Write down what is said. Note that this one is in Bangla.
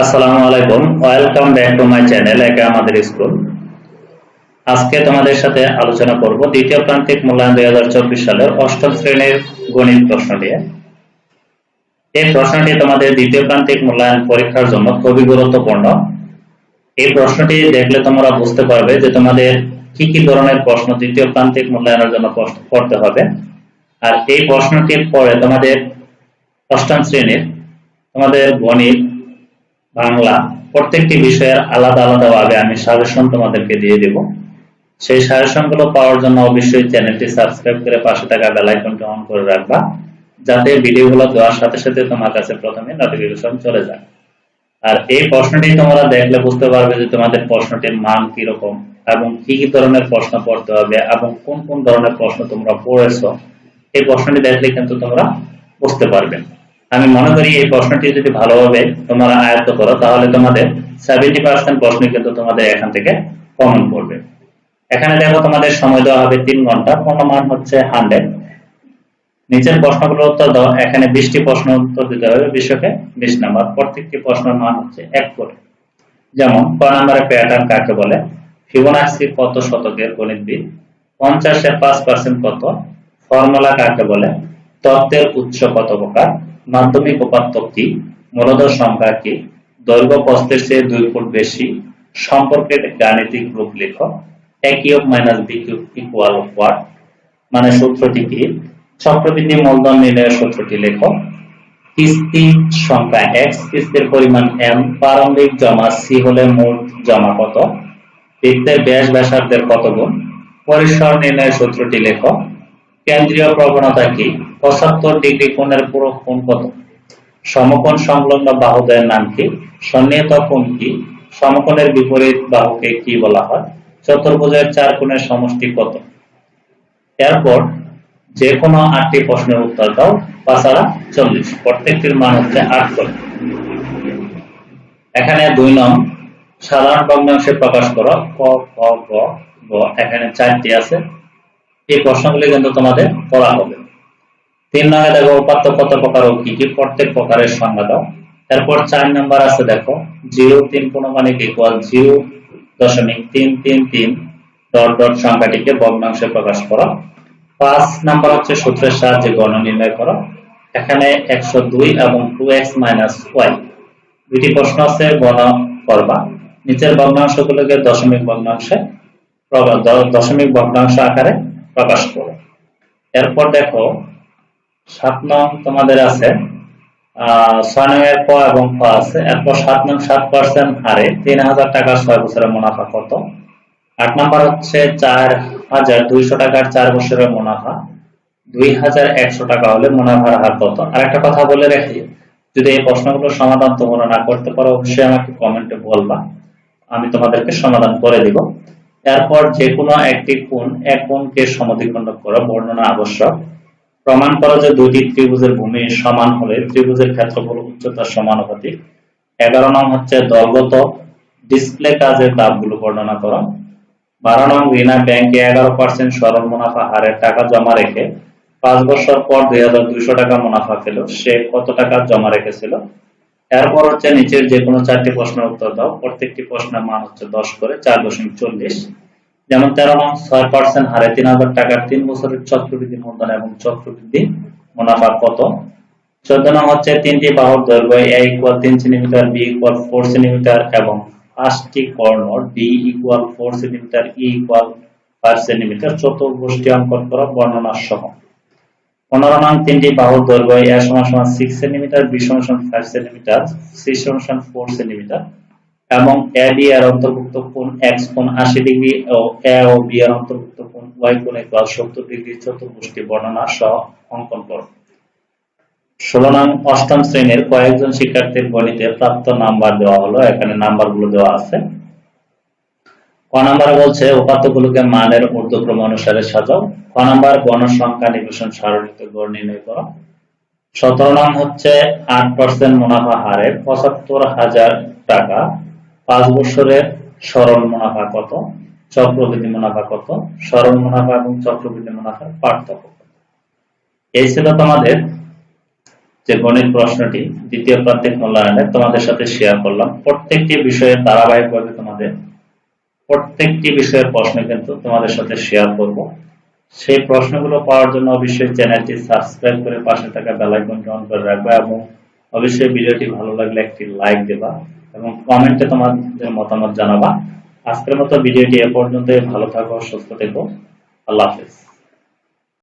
আসসালামু আলাইকুম। Welcome back to my channel একা আমাদের স্কুল। আজকে তোমাদের সাথে আলোচনা করব দ্বিতীয় প্রান্তিক মূল্যায়ন দুই হাজার চব্বিশ সালের অষ্টম শ্রেণির গণিত প্রশ্ন নিয়ে। এই প্রশ্নটি তোমাদের দ্বিতীয় প্রান্তিক মূল্যায়ন পরীক্ষার জন্য খুবই গুরুত্বপূর্ণ। এই প্রশ্নটি দেখলে তোমরা বুঝতে পারবে যে তোমাদের কি কি ধরনের প্রশ্ন দ্বিতীয় প্রান্তিক মূল্যায়নের জন্য করতে হবে। আর এই প্রশ্নটির পরে তোমাদের অষ্টম শ্রেণির তোমাদের গণিত বাংলা প্রত্যেকটি বিষয়ের আলাদা আলাদা ভাবে আমি সাজেশন তোমাদেরকে দিয়ে দেব। সেই সাজেশনগুলো পাওয়ার জন্য অবশ্যই চ্যানেলটি সাবস্ক্রাইব করে পাশে থাকা বেল আইকনটি অন করে রাখবা, যাতে ভিডিওগুলো দেওয়ার সাথে সাথে তোমার কাছে প্রথমে নোটিফিকেশন চলে যায়। আর এই প্রশ্নটি তোমরা দেখলে বুঝতে পারবে যে তোমাদের প্রশ্নটির মান কি রকম এবং কি কি ধরনের প্রশ্ন পড়তে হবে এবং কোন কোন ধরনের প্রশ্ন তোমরা পড়েছো। এই প্রশ্নটি দেখলে কিন্তু তোমরা বুঝতে পারবে। আমি মনে করি এই প্রশ্নটি যদি ভালোভাবে তোমরা আয়ত্ত করো, তাহলে তোমাদের সেভেন্টি পার্সেন্ট প্রশ্ন কিন্তু তোমাদের এখান থেকে কমন পড়বে। এখানে দেখো তোমাদের সময় দেওয়া হবে তিন ঘণ্টা মান হচ্ছে হান্ড্রেড নিচের প্রশ্নগুলোর উত্তর দাও, এখানে বিশটি প্রশ্ন উত্তর দিতে হবে, বিশ্বকে বিশ নাম্বার। প্রত্যেকটি প্রশ্নের মান হচ্ছে এক করে। যেমন, ক নম্বরে প্যাটার্ন কাকে বলে? ফিবোনাক্সি কত শতকের গণিতবিদ পঞ্চাশের পাঁচ পার্সেন্ট কত? ফর্মুলা কাকে বলে? তত্ত্বের উৎস কত প্রকার? মাধ্যমিক উপাত্ত কি মূলধর সংখ্যা কি দৈর্ঘ্য প্রস্থের চেয়ে দুই ফুট বেশি, সম্পর্কের গাণিতিক রূপ লেখ মানে সূত্রটি কি? চক্রবৃদ্ধি মূলধন নির্ণয়ের সূত্রটি লেখ কিস্তি সংখ্যা এক্স কিস্তির পরিমাণ এম প্রারম্ভিক জমা সি হলে মোট জমা কত? বৃত্তের ব্যাস ব্যাসার্ধের কত গুণ? পরিসর নির্ণয়ের সূত্রটি লেখ কেন্দ্রীয় প্রবণতা কি? পঁচাত্তর ডিগ্রি কোণের পুরো কোণ কত? সমকোণ সংলগ্ন বাহুদের নাম কি? সন্নিহিত কোণ কি? সমকোণের বিপরীত বাহুকে কি বলা হয়? চতুর্ভুজের চার কোণের সমষ্টি কত? এরপর যে কোনো আটটি প্রশ্নের উত্তর দাও পাঁচারা চল্লিশ। প্রত্যেকটির মান হচ্ছে আট করে। এখানে দুই নং সাধারণ ভগ্নাংশে প্রকাশ করো। ক, গ গ। এখানে চারটি আছে। এই প্রশ্নগুলি কিন্তু তোমাদের পড়া হবে। তিন নঙ্গে দেখো উপাত্ত কত প্রকার ও কি কি? প্রত্যেক প্রকারের সংজ্ঞা দাও। এরপর চার নাম্বার আছে দেখো, জিরো তিন পূর্ণমানিক ইকুয়াল জিরো দশমিক তিন তিন তিন ডট ডট সংখ্যাটিকে ভগ্নাংশে প্রকাশ করো। পাঁচ নাম্বার হচ্ছে সূত্রের সাহায্যে গণ নির্ণয় করো। এখানে একশো দুই এবং টু এক্স মাইনাস ওয়াই দুইটি প্রশ্ন আছে গণ করবা। নিচের ভগ্নাংশগুলোকে দশমিক ভগ্নাংশে দশমিক ভগ্নাংশ আকারে প্রকাশ করো। এরপর দেখো, সাত নং তোমাদের আছে ছয় নং এর ক এবং খ আছে। এরপর সাত নং সাত পার্সেন্ট হারে তিন হাজার ছয় বছরের মুনাফা কত? আট নাম্বার হচ্ছে চার হাজার দুইশো টাকার চার বছরের মুনাফা। দুই হাজার একশো টাকা হলে মুনাফার হার কত? আর একটা কথা বলে রাখি, যদি এই প্রশ্নগুলোর সমাধান তোমরা না করতে পারো, অবশ্যই আমাকে কমেন্টে বলবা। আমি তোমাদেরকে সমাধান করে দিব। এরপর যে কোনো একটি কোণ এক কোণকে সমদ্বিখণ্ডক করা, বর্ণনা আবশ্যক। প্রমাণ করো যে দুইটি ত্রিভুজের ভূমি সমান হলে ত্রিভুজের ক্ষেত্রফল উচ্চতার সমানুপাতিক এগারো নং হচ্ছে দলগত ডিসপ্লে কাজের দাবগুলো বর্ণনা করা। বারো নং রিনা ব্যাংকে এগারো পার্সেন্ট সরল মুনাফা হারে টাকা জমা রেখে পাঁচ বছর পর দুই হাজার দুইশো টাকা মুনাফা পেল। সে কত টাকা জমা রেখেছিল? এরপর হচ্ছে নিচের যে কোনো চারটি প্রশ্নের উত্তর দাও। প্রত্যেকটি প্রশ্নের মান হচ্ছে দশ করে, চার দশমিক চল্লিশ। যেমন তেরো নং, ছয় পার্সেন্ট হারে তিন হাজার টাকার তিন বছরের চক্রবৃদ্ধি মূলধন এবং চক্রবৃদ্ধি মুনাফা কত? চোদ্দ নং হচ্ছে তিনটি বাহুর দৈর্ঘ্য, এ ইকুয়াল তিন centimetre B equal four centimetre এবং পাঁচটি কর্ণ D equal four centimetre E equal five centimetre চতুর্ভুজটি অঙ্কন করা বর্ণনা সহ পনেরো নং তিনটি বাহুর দৈর্ঘ্য এ সমান সমান সিক্স সেন্টিমিটার বি সমান সমান ফাইভ সেন্টিমিটার সি সমান সমান ফোর সেন্টিমিটার এবং এ বি এর অন্তর্ভুক্ত কোণ এক্স কোণ আশি ডিগ্রি ও এ ও বি এর অন্তর্ভুক্ত কোণ ওয়াই কোণ ইকুয়াল সত্তর ডিগ্রি চতুর্ভুজটি বর্ণনা সহ অঙ্কন করো। ষোলো নং অষ্টম শ্রেণির কয়েকজন শিক্ষার্থীর গণিতে প্রাপ্ত নাম্বার দেওয়া হলো। এখানে নাম্বারগুলো দেওয়া আছে। ক নাম্বার বলছে, উপাত্তগুলোকে মানের ঊর্ধ্বক্রম অনুসারে সাজাও। ক নাম্বার গণসংখ্যা নিবেশন সারণীতে গড় নির্ণয় করো। সতেরো নং হচ্ছে আট পার্সেন্ট মুনাফা হারে পঁচাত্তর হাজার টাকা। পাঁচ বছরের সরল মুনাফা কত? চক্রবৃদ্ধি মুনাফা কত? সরল মুনাফা এবং চক্রবৃদ্ধি মুনাফার পার্থক্য কত? এই ছিল তোমাদের যে গণিত প্রশ্নটি। দ্বিতীয় প্রান্তিক মূল্যায়নে তোমাদের সাথে শেয়ার করলাম। প্রত্যেকটি বিষয়ে ধারাবাহিকভাবে তোমাদের প্রত্যেকটি বিষয়ের প্রশ্ন কিন্তু তোমাদের সাথে শেয়ার করব। সেই প্রশ্নগুলো পাওয়ার জন্য অবশ্যই চ্যানেলটি সাবস্ক্রাইব করে পাশে থাকা বেল আইকনটি অন করে রাখবে এবং অবশ্যই ভিডিওটি ভালো লাগলে একটি লাইক দেবা এবং কমেন্টে তোমাদের মতামত জানাবা। আজকের মতো ভিডিওটি এ পর্যন্তই। ভালো থাকো, সুস্থ থেকো। আল্লাহ হাফেজ।